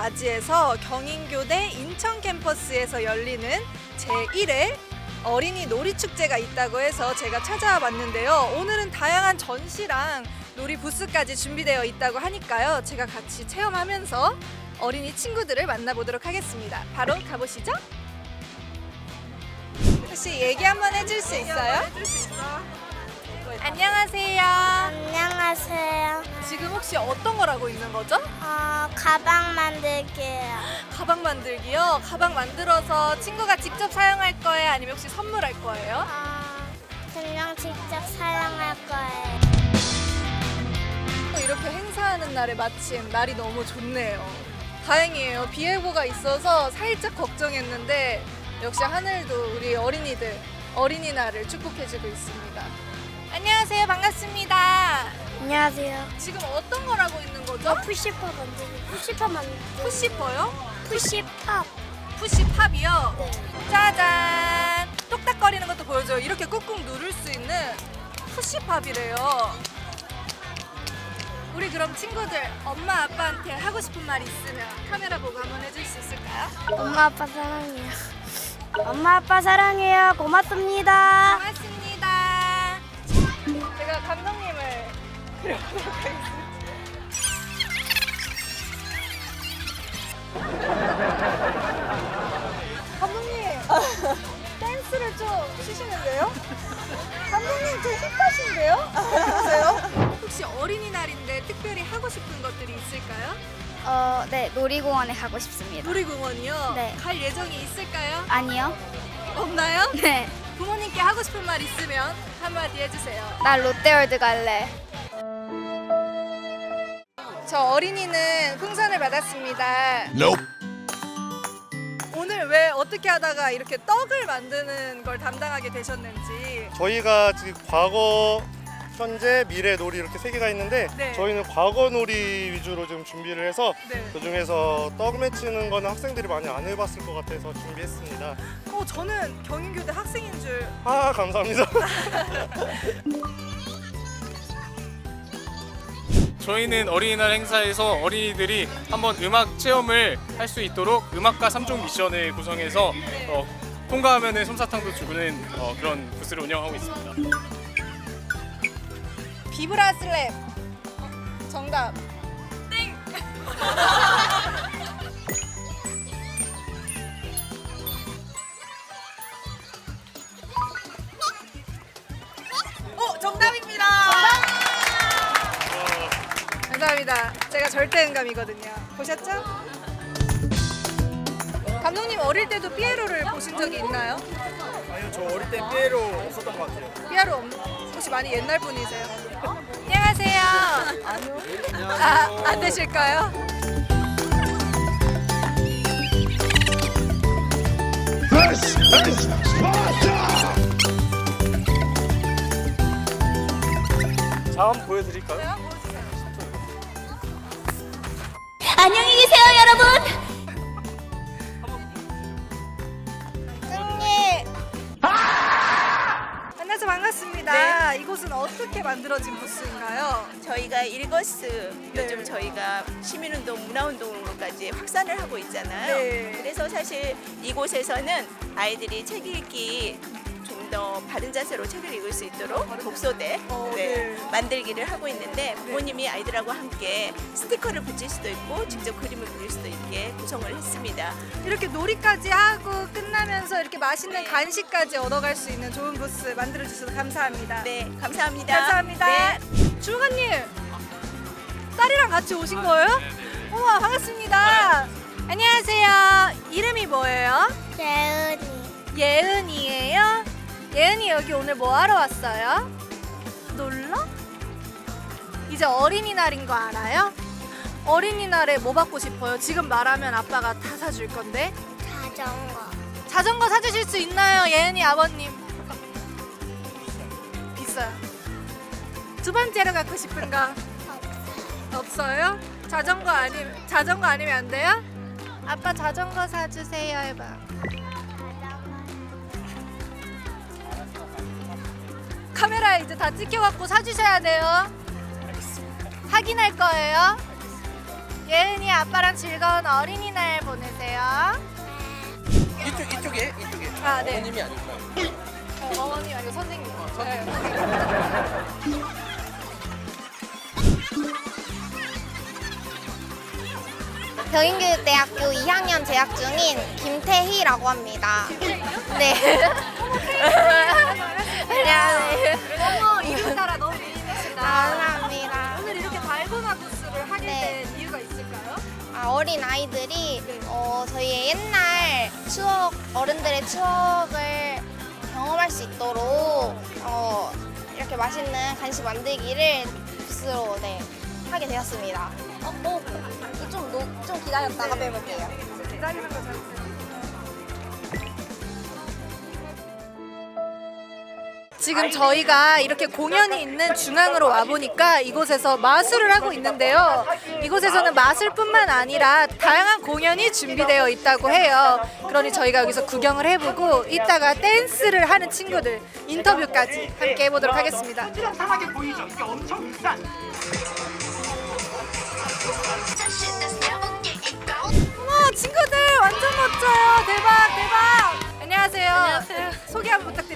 맞이해서 경인교대 인천 캠퍼스에서 열리는 제1회 어린이 놀이축제가 있다고 해서 제가 찾아와 봤는데요. 오늘은 다양한 전시랑 놀이 부스까지 준비되어 있다고 하니까요. 제가 같이 체험하면서 어린이 친구들을 만나보도록 하겠습니다. 바로 가보시죠. 혹시 얘기 한번 해줄 수 있어요? 안녕하세요. 안녕하세요. 지금 혹시 어떤 걸 하고 있는 거죠? 어, 가방 만들게요. 가방 만들기요. 가방 만들어서 친구가 직접 사용할 거예요? 아니면 혹시 선물할 거예요? 어, 그냥 직접 사용할 거예요. 또 이렇게 행사하는 날에 마침 날이 너무 좋네요. 다행이에요. 비 예보가 있어서 살짝 걱정했는데 역시 하늘도 우리 어린이들 어린이날을 축복해주고 있습니다. 안녕하세요. 반갑습니다. 안녕하세요. 지금 어떤 걸 하고 있는 거죠? 푸시팝 만들기. 푸시팝 만들기. 푸시퍼요? 푸시팝. 푸시팝이요? 네. 짜잔! 똑딱거리는 것도 보여줘요. 이렇게 꾹꾹 누를 수 있는 푸시팝이래요. 우리 그럼 친구들 엄마 아빠한테 하고 싶은 말 있으면 카메라 보고 한번 해줄 수 있을까요? 엄마 아빠 사랑해요. 엄마 아빠 사랑해요. 고맙습니다. 고맙습니다. 제가 감독님을 드려보도록 하겠습니다. 감독님 댄스를 좀 추시는데요? 감독님 좀 힙하신데요? 보세요. 혹시 어린이날인데 특별히 하고 싶은 것들이 있을까요? 어, 네, 놀이공원에 가고 싶습니다. 놀이공원이요? 네. 갈 예정이 있을까요? 아니요? 없나요? 네, 부모님께 하고 싶은 말 있으면 한마디 해주세요. 나 롯데월드 갈래. 저 어린이는 풍선을 받았습니다. Nope. 오늘 왜 어떻게 하다가 이렇게 떡을 만드는 걸 담당하게 되셨는지. 저희가 지금 과거, 현재, 미래 놀이 이렇게 세 개가 있는데 네. 저희는 과거 놀이 위주로 좀 준비를 해서 네. 그 중에서 떡 맺히는 거는 학생들이 많이 안 해봤을 것 같아서 준비했습니다. 어, 저는 경인교대 학생인 줄. 아 감사합니다. 저희는 어린이날 행사에서 어린이들이 한번 음악 체험을 할 수 있도록 음악과 3종 미션을 구성해서 어, 통과하면 솜사탕도 주는 어, 그런 부스를 운영하고 있습니다. 비브라 슬랩. 정답. 땡! 오, 정답입니다. 감사합니다. 제가 절대 음감이거든요. 보셨죠? 감독님 어릴 때도 피에로를 보신 적이 있나요? 아니요 저 어릴 때 삐에로 없었던 것 같아요. 피아로 없- 혹시 많이 옛날 분이세요? 안녕하세요. 아, 안 되실까요? This is Sparta! 보여드릴까요? 안녕히 계세요, 여러분. 이곳은 어떻게 만들어진 부스인가요? 저희가 일거스 네. 요즘 저희가 시민운동, 문화운동으로까지 확산을 하고 있잖아요. 네. 그래서 사실 이곳에서는 아이들이 책 읽기 좀 더 바른 자세로 책을 읽을 수 있도록 독서대 어, 네, 네. 만들기를 하고 있는데 부모님이 아이들하고 함께 스티커를 붙일 수도 있고 직접 그림을 그릴 수도 있게 구성을 했습니다. 이렇게 놀이까지 하고 끝나면서 이렇게 맛있는 네. 간식까지 얻어갈 수 있는 좋은 부스 만들어 주셔서 감사합니다. 네, 감사합니다. 감사합니다. 네. 주무관님 딸이랑 같이 오신 거예요? 우와 반갑습니다. 안녕하세요. 이름이 뭐예요? 재은이. 예은이에요. 예은이 여기 오늘 뭐 하러 왔어요? 놀러? 이제 어린이날인 거 알아요? 어린이날에 뭐 받고 싶어요? 지금 말하면 아빠가 다 사줄 건데. 자전거. 자전거 사주실 수 있나요, 예은이 아버님? 비싸요. 두 번째로 갖고 싶은 거 없어요? 자전거 아니면 자전거 아니면 안 돼요? 아빠 자전거 사주세요 해봐. 카메라에 이제 다 찍혀갖고 사주셔야 돼요. 확인할 거예요. 예은이 아빠랑 즐거운 어린이날 보내세요. 이쪽 이쪽에 이쪽에 아, 네. 어머님이 아닐까요? 어, 어머니 아니고 선생님. 네. 경인교육대학교 2학년 재학 중인 김태희라고 합니다. 네. 안녕하세요. 어머 이름 따라 너무 미인이시다. 감사합니다. 오늘 이렇게 달고나 부스를 하게 네. 된 이유가 있을까요? 아, 어린 아이들이 어, 저희의 옛날 추억, 어른들의 추억을 경험할 수 있도록 어, 이렇게 맛있는 간식 만들기를 부스로 네, 하게 되었습니다. 어, 어, 좀, 노- 좀 기다렸다가 빼볼게요. 기다리는 거잘 지금 저희가 이렇게 공연이 있는 중앙으로 와 보니까 이곳에서 마술을 하고 있는데요. 이곳에서는 마술뿐만 아니라 다양한 공연이 준비되어 있다고 해요. 그러니 저희가 여기서 구경을 해보고 이따가 댄스를 하는 친구들 인터뷰까지 함께 해보도록 하겠습니다. 어머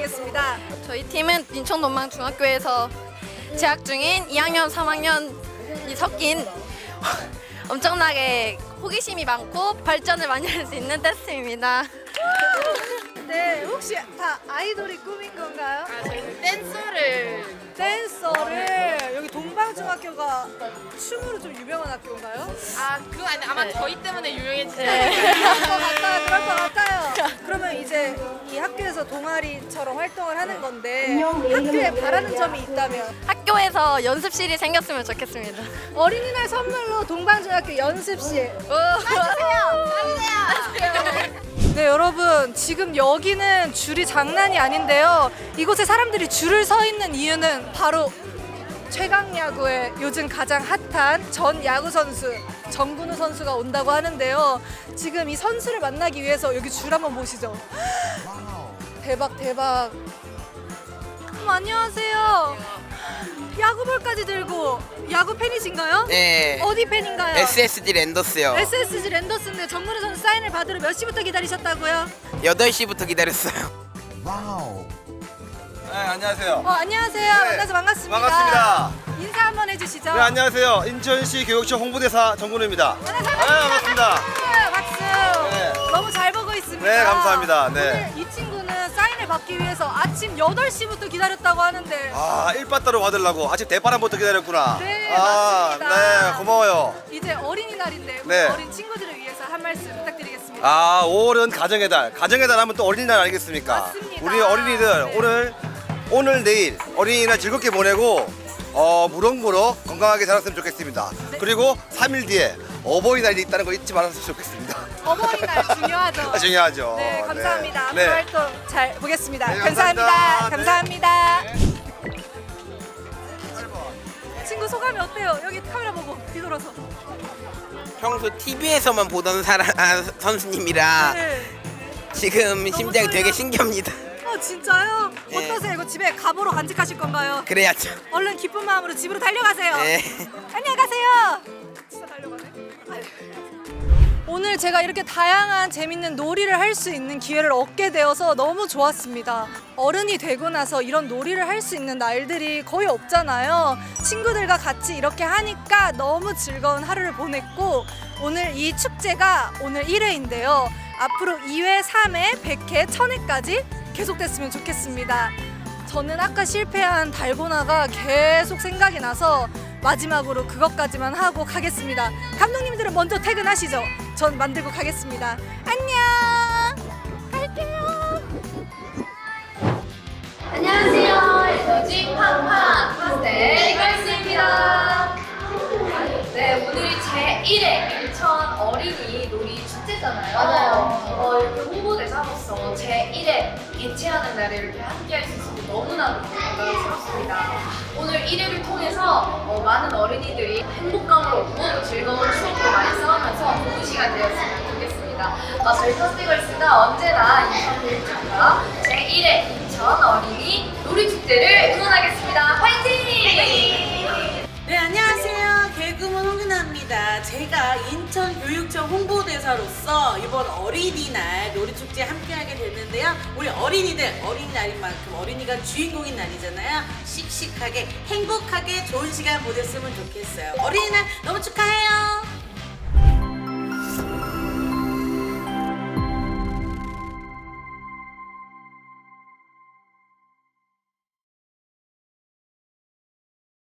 부탁드리겠습니다. 저희 팀은 인천 논망중학교에서 재학 중인 2학년, 3학년이 섞인 엄청나게 호기심이 많고 발전을 많이 할 수 있는 댄스입니다. 네, 혹시 다 아이돌이 꿈인 건가요? 저희는 댄서를 댄서를 여기 동방중학교가 춤으로 좀 유명한 학교인가요? 아 그거 아니 아마 저희 때문에 유명해지죠. 그럴 것 같아요. 그럴 것 같아요. 그러면 이제 이 학교에서 동아리처럼 활동을 하는 건데 학교에 바라는 점이 있다면 학교에서 연습실이 생겼으면 좋겠습니다. 어린이날 선물로 동방중학교 연습실 네 여러분 지금 여기는 줄이 장난이 아닌데요. 이곳에 사람들이 줄을 서 있는 이유는 바로 최강 야구의 요즘 가장 핫한 전 야구 선수 정근우 선수가 온다고 하는데요. 지금 이 선수를 만나기 위해서 여기 줄 한번 보시죠. 대박 대박. 어머, 안녕하세요 야구볼까지 들고 야구 팬이신가요? 네. 어디 팬인가요? SSG 랜더스요. SSG 랜더스인데 정근우 선수 사인을 받으러 몇 시부터 기다리셨다고요? 8시부터 기다렸어요. Wow. 네, 안녕하세요. 어 안녕하세요. 네, 만나서 반갑습니다. 반갑습니다. 인사 한번 해주시죠. 네, 안녕하세요. 인천시 교육청 홍보대사 정근우입니다. 네, 반갑습니다. 박수, 박수. 네. 너무 잘 보고 있습니다. 네, 감사합니다. 네. 오늘 받기 위해서 아침 8시부터 기다렸다고 하는데 아, 일바따로 받으려고 아직 대바람부터 기다렸구나. 네, 아, 맞습니다. 네, 고마워요. 이제 어린이날인데 우리 네. 어린 친구들을 위해서 한 말씀 부탁드리겠습니다. 아, 5월은 가정의 달. 가정의 달 하면 또 어린이날 아니겠습니까? 맞습니다. 우리 어린이들 네. 오늘 오늘 내일 어린이날 즐겁게 보내고 어, 무럭무럭 건강하게 자랐으면 좋겠습니다. 네. 그리고 3일 뒤에 어버이날이 있다는 거 잊지 말았으면 좋겠습니다. 어버이날 중요하죠. 아, 중요하죠. 네, 감사합니다. 네. 앞으로 활동 잘 보겠습니다. 네, 감사합니다. 감사합니다. 감사합니다. 친구 소감이 어때요? 여기 카메라 보고 뒤돌아서. 평소 TV에서만 보던 사람 아, 선수님이라 네. 지금 심장이. 되게 신기합니다. 어 진짜요? 네. 어떠세요? 이거 집에 갑오로 간직하실 건가요? 그래야죠. 얼른 기쁜 마음으로 집으로 달려가세요. 네. 안녕히 가세요. 진짜 달려가네. 오늘 제가 이렇게 다양한 재밌는 놀이를 할 수 있는 기회를 얻게 되어서 너무 좋았습니다. 어른이 되고 나서 이런 놀이를 할 수 있는 날들이 거의 없잖아요. 친구들과 같이 이렇게 하니까 너무 즐거운 하루를 보냈고 오늘 이 축제가 오늘 1회인데요. 앞으로 2회, 3회, 100회, 1000회까지 계속됐으면 좋겠습니다. 저는 아까 실패한 달고나가 계속 생각이 나서 마지막으로 그것까지만 하고 가겠습니다. 감독님들은 먼저 퇴근하시죠. 전 만들고 가겠습니다. 안녕. 갈게요. 안녕하세요. 요지 팡팡 파스텔 이글스입니다. 네, 오늘이 제1회 인천 어린이 놀이 축제잖아요. 맞아요. 어, 이렇게 홍보대사로서 제1회 개최하는 날에 이렇게 함께 할 수 있어서 너무나도 영광스럽습니다. 오늘 1회를 통해서 어, 많은 어린이들이 행복감을 얻고 어, 저희 터스티걸스가 언제나 인천 교육청과 제1회 인천 어린이 놀이축제를 응원하겠습니다. 화이팅! 네, 안녕하세요. 개그우먼 홍윤아입니다. 제가 인천 홍보대사로서 이번 어린이날 놀이축제 함께하게 됐는데요. 우리 어린이들 어린이날인 만큼 어린이가 주인공인 날이잖아요. 씩씩하게 행복하게 좋은 시간 보냈으면 좋겠어요. 어린이날 너무 축하해.